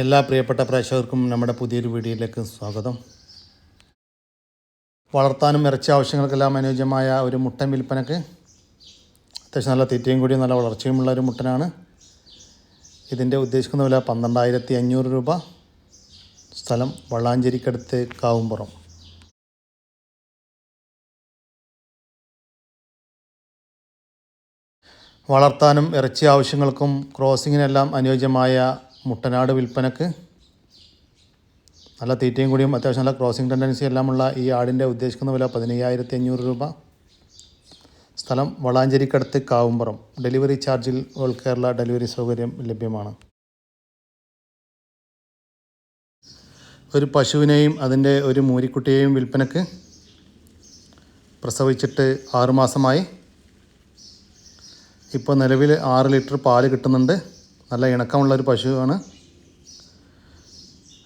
എല്ലാ പ്രിയപ്പെട്ട പ്രേക്ഷകർക്കും നമ്മുടെ പുതിയൊരു വീഡിയോയിലേക്ക് സ്വാഗതം. വളർത്താനും ഇറച്ചി ആവശ്യങ്ങൾക്കെല്ലാം അനുയോജ്യമായ ഒരു മുട്ടൻ വിൽപ്പനക്ക് അത്യാവശ്യം നല്ല തീറ്റയും കൂടി നല്ല വളർച്ചയുമുള്ള ഒരു മുട്ടനാണ്. ഇതിന്റെ ഉദ്ദേശിക്കുന്ന വില പന്ത്രണ്ടായിരത്തി അഞ്ഞൂറ് രൂപ. സ്ഥലം വള്ളാഞ്ചേരിക്കടുത്ത് കാവുംപുറം. വളർത്താനും ഇറച്ചി ആവശ്യങ്ങൾക്കും ക്രോസിങ്ങിനെല്ലാം അനുയോജ്യമായ മുട്ടനാട് വിൽപ്പനക്ക് നല്ല തീറ്റയും കൂടിയും അത്യാവശ്യം നല്ല ക്രോസിംഗ് ടെൻഡൻസി എല്ലാമുള്ള ഈ ആടിന്റെ ഉദ്ദേശിക്കുന്ന വില പതിനയ്യായിരത്തി അഞ്ഞൂറ് രൂപ. സ്ഥലം വളാഞ്ചേരിക്കടുത്ത് കാവുംപുറം. ഡെലിവറി ചാർജിൽ ഓൾ കേരള ഡെലിവറി സൗകര്യം ലഭ്യമാണ്. ഒരു പശുവിനെയും അതിന്റെ ഒരു മൂരിക്കുട്ടിയെയും വിൽപ്പനക്ക് പ്രസവിച്ചിട്ട് ആറുമാസമായി ഇപ്പോൾ നിലവിൽ ആറ് ലിറ്റർ പാൽ കിട്ടുന്നുണ്ട്. നല്ല ഇണക്കമുള്ള ഒരു പശുവാണ്.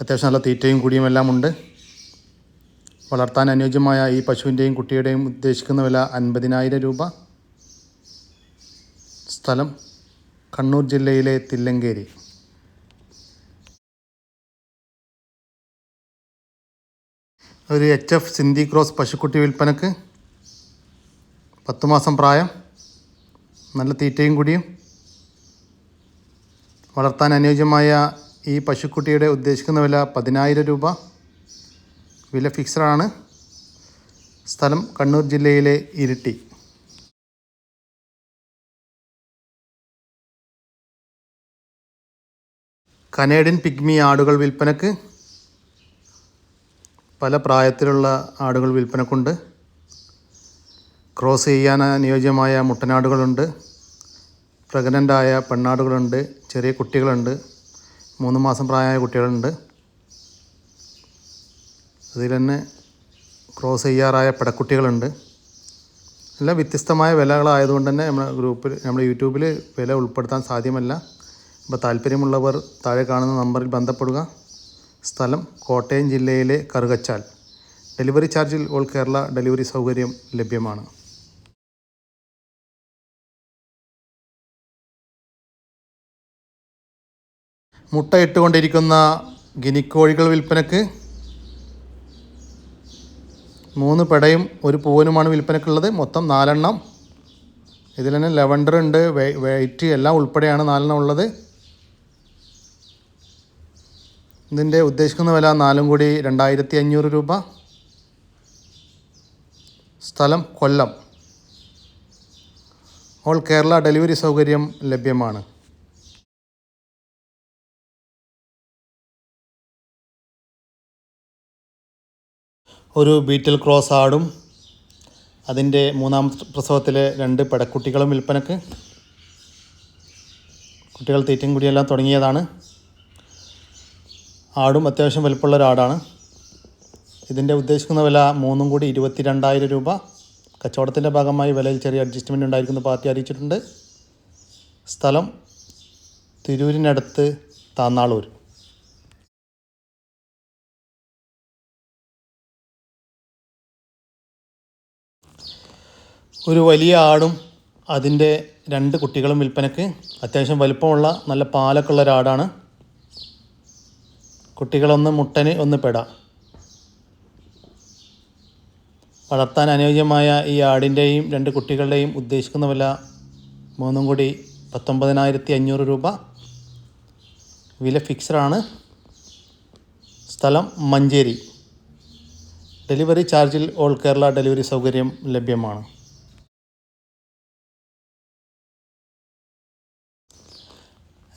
അത്യാവശ്യം നല്ല തീറ്റയും കുടിയും എല്ലാം ഉണ്ട്. വളർത്താൻ അനുയോജ്യമായ ഈ പശുവിന്റെയും കുട്ടിയുടെയും ഉദ്ദേശിക്കുന്ന വില അൻപതിനായിരം രൂപ. സ്ഥലം കണ്ണൂർ ജില്ലയിലെ തില്ലങ്കേരി. ഒരു എച്ച് എഫ് സിന്ധി ക്രോസ് പശുക്കുട്ടി വിൽപ്പനക്ക് പത്ത് മാസം പ്രായം. നല്ല തീറ്റയും കൂടിയും. വളർത്താൻ അനുയോജ്യമായ ഈ പശുക്കുട്ടിയുടെ ഉദ്ദേശിക്കുന്ന വില പതിനായിരം രൂപ. വില ഫിക്സഡാണ്. സ്ഥലം കണ്ണൂർ ജില്ലയിലെ ഇരിട്ടി. കനേഡിയൻ പിഗ്മി ആടുകൾ വിൽപ്പനക്ക് പല പ്രായത്തിലുള്ള ആടുകൾ വിൽപ്പനക്കുണ്ട്. ക്രോസ് ചെയ്യാൻ അനുയോജ്യമായ മുട്ടനാടുകളുണ്ട്. പ്രഗ്നന്റായ പെണ്ണാടുകളുണ്ട് ചെറിയ കുട്ടികളുണ്ട് മൂന്ന് മാസം പ്രായമായ കുട്ടികളുണ്ട്. അതിൽ തന്നെ ക്രോസ് ചെയ്യാറായ പടക്കുട്ടികളുണ്ട്. എല്ലാം വ്യത്യസ്തമായ വിലകളായതുകൊണ്ട് തന്നെ നമ്മുടെ ഗ്രൂപ്പിൽ നമ്മുടെ യൂട്യൂബിൽ വില ഉൾപ്പെടുത്താൻ സാധ്യമല്ല. അപ്പോൾ താല്പര്യമുള്ളവർ താഴെ കാണുന്ന നമ്പറിൽ ബന്ധപ്പെടുക. സ്ഥലം കോട്ടയം ജില്ലയിലെ കറുകച്ചാൽ. ഡെലിവറി ചാർജിൽ ഓൾ കേരള ഡെലിവറി സൗകര്യം ലഭ്യമാണ്. മുട്ട ഇട്ടുകൊണ്ടിരിക്കുന്ന ഗിനിക്കോഴികൾ വിൽപ്പനക്ക് മൂന്ന് പെടയും ഒരു പൂവനുമാണ് വിൽപ്പനക്കുള്ളത്. മൊത്തം നാലെണ്ണം. ഇതിൽ തന്നെ ലെവൻഡർ ഉണ്ട് വെയിറ്റ് എല്ലാം ഉൾപ്പെടെയാണ് നാലെണ്ണം ഉള്ളത്. ഇതിന്റെ ഉദ്ദേശിക്കുന്ന വില നാലും കൂടി രണ്ടായിരത്തി അഞ്ഞൂറ് രൂപ. സ്ഥലം കൊല്ലം. ഓൾ കേരള ഡെലിവറി സൗകര്യം ലഭ്യമാണ്. ഒരു ബീറ്റിൽ ക്രോസ് ആടും. അതിന്റെ മൂന്നാം പ്രസവത്തിലെ രണ്ട് പെടക്കുട്ടികളും വിൽപ്പനക്ക്. കുട്ടികൾ തീറ്റയും കുടിയെല്ലാം തുടങ്ങിയതാണ്. ആടും അത്യാവശ്യം വലുപ്പമുള്ള ഒരാടാണ്. ഇതിന്റെ ഉദ്ദേശിക്കുന്ന വില മൂന്നും കൂടി ഇരുപത്തി രണ്ടായിരം രൂപ. കച്ചവടത്തിന്റെ ഭാഗമായി വിലയിൽ ചെറിയ അഡ്ജസ്റ്റ്മെന്റ് ഉണ്ടായിരിക്കുന്ന പാർട്ടി അറിയിച്ചിട്ടുണ്ട്. സ്ഥലം തിരൂരിനടുത്ത് താന്നാളൂർ. ഒരു വലിയ ആടും അതിന്റെ രണ്ട് കുട്ടികളും വിൽപ്പനക്ക് അത്യാവശ്യം വലുപ്പമുള്ള നല്ല പാലൊക്കെ ഉള്ള ഒരാടാണ്. കുട്ടികളൊന്ന് മുട്ടന് ഒന്ന് പെട. വളർത്താൻ അനുയോജ്യമായ ഈ ആടിന്റെയും രണ്ട് കുട്ടികളുടെയും ഉദ്ദേശിക്കുന്ന വില മൂന്നും കൂടി പത്തൊമ്പതിനായിരത്തി അഞ്ഞൂറ് രൂപ. വില ഫിക്സഡാണ്. സ്ഥലം മഞ്ചേരി. ഡെലിവറി ചാർജിൽ ഓൾ കേരള ഡെലിവറി സൗകര്യം ലഭ്യമാണ്.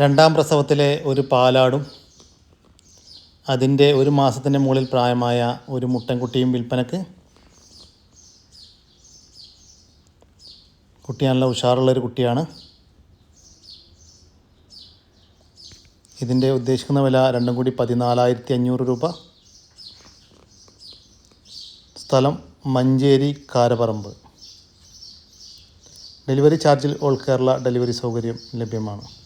രണ്ടാം പ്രസവത്തിലെ ഒരു പാലാടും അതിന്റെ ഒരു മാസത്തിന്റെ മുകളിൽ പ്രായമായ ഒരു മുട്ടൻകുട്ടിയും വിൽപ്പനക്ക് കുട്ടി നല്ല ഉഷാറുള്ളൊരു കുട്ടിയാണ്. ഇതിന്റെ ഉദ്ദേശിക്കുന്ന വില രണ്ടും കൂടി പതിനാലായിരത്തി അഞ്ഞൂറ് രൂപ. സ്ഥലം മഞ്ചേരി കാരപറമ്പ്. ഡെലിവറി ചാർജിൽ ഓൾ കേരള ഡെലിവറി സൗകര്യം ലഭ്യമാണ്.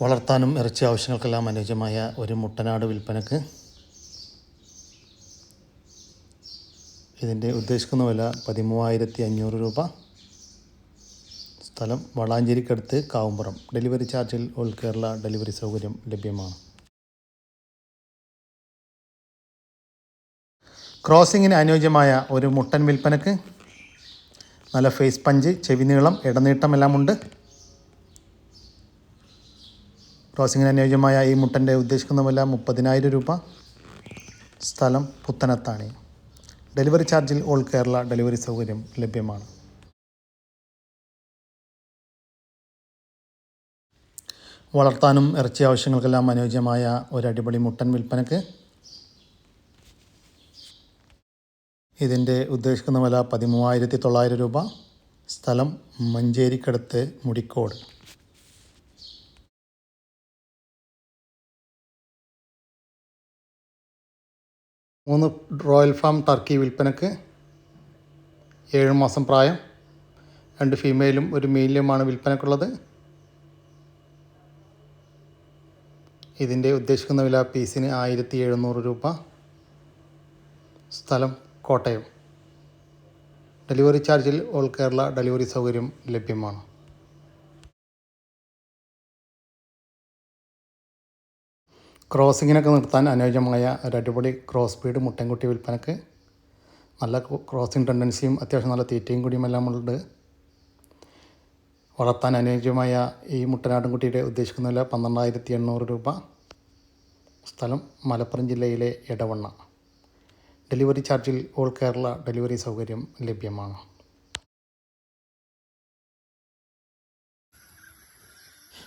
വളർത്താനും ഇറച്ചി ആവശ്യങ്ങൾക്കെല്ലാം അനുയോജ്യമായ ഒരു മുട്ടനാട് വിൽപ്പനക്ക് ഇതിന്റെ ഉദ്ദേശിക്കുന്ന വില പതിമൂവായിരത്തി അഞ്ഞൂറ് രൂപ. സ്ഥലം വളാഞ്ചേരിക്കടുത്ത് കാവുമ്പുറം ഡെലിവറി ചാർജിൽ ഓൾ കേരള ഡെലിവറി സൗകര്യം ലഭ്യമാണ്. ക്രോസിങ്ങിന് അനുയോജ്യമായ ഒരു മുട്ടൻ വിൽപ്പനക്ക് നല്ല ഫേസ് പഞ്ച് ചെവി നീളം ഇടനീട്ടമെല്ലാമുണ്ട് ക്രോസിങ്ങിന് അനുയോജ്യമായ ഈ മുട്ടന്റെ ഉദ്ദേശിക്കുന്ന വില മുപ്പതിനായിരം രൂപ. സ്ഥലം പുത്തനത്താണി. ഡെലിവറി ചാർജിൽ ഓൾ കേരള ഡെലിവറി സൗകര്യം ലഭ്യമാണ്. വളർത്താനും ഇറച്ചി ആവശ്യങ്ങൾക്കെല്ലാം അനുയോജ്യമായ ഒരു അടിപൊളി മുട്ടൻ വിൽപ്പനക്ക് ഇതിന്റെ ഉദ്ദേശിക്കുന്ന വില പതിമൂവായിരത്തി തൊള്ളായിരം രൂപ. സ്ഥലം മഞ്ചേരിക്കടുത്ത് മുടിക്കോട്. മൂന്ന് റോയൽ ഫാം ടർക്കി വിൽപ്പനക്ക് ഏഴ് മാസം പ്രായം. രണ്ട് ഫീമെയിലും ഒരു മെയിലുമാണ് വിൽപ്പനക്കുള്ളത്. ഇതിന്റെ ഉദ്ദേശിക്കുന്ന വില പീസിന് ആയിരത്തി എഴുന്നൂറ് രൂപ. സ്ഥലം കോട്ടയം. ഡെലിവറി ചാർജിൽ ഓൾ കേരള ഡെലിവറി സൗകര്യം ലഭ്യമാണ്. ക്രോസിങ്ങിനൊക്കെ നിർത്താൻ അനുയോജ്യമായ ഒരു അടിപൊളി ക്രോസ് സ്പീഡ് മുട്ടൻകുട്ടി വിൽപ്പനക്ക് നല്ല ക്രോസിങ് ടെൻഡൻസിയും അത്യാവശ്യം നല്ല തീറ്റയും കൂടിയും എല്ലാം ഉണ്ട്. വളർത്താൻ അനുയോജ്യമായ ഈ മുട്ടനാട്ടുംകുട്ടിയുടെ ഉദ്ദേശിക്കുന്ന വില പന്ത്രണ്ടായിരത്തി എണ്ണൂറ് രൂപ. സ്ഥലം മലപ്പുറം ജില്ലയിലെ ഇടവണ്ണ ഡെലിവറി ചാർജിൽ ഓൾ കേരള ഡെലിവറി സൗകര്യം ലഭ്യമാണ്.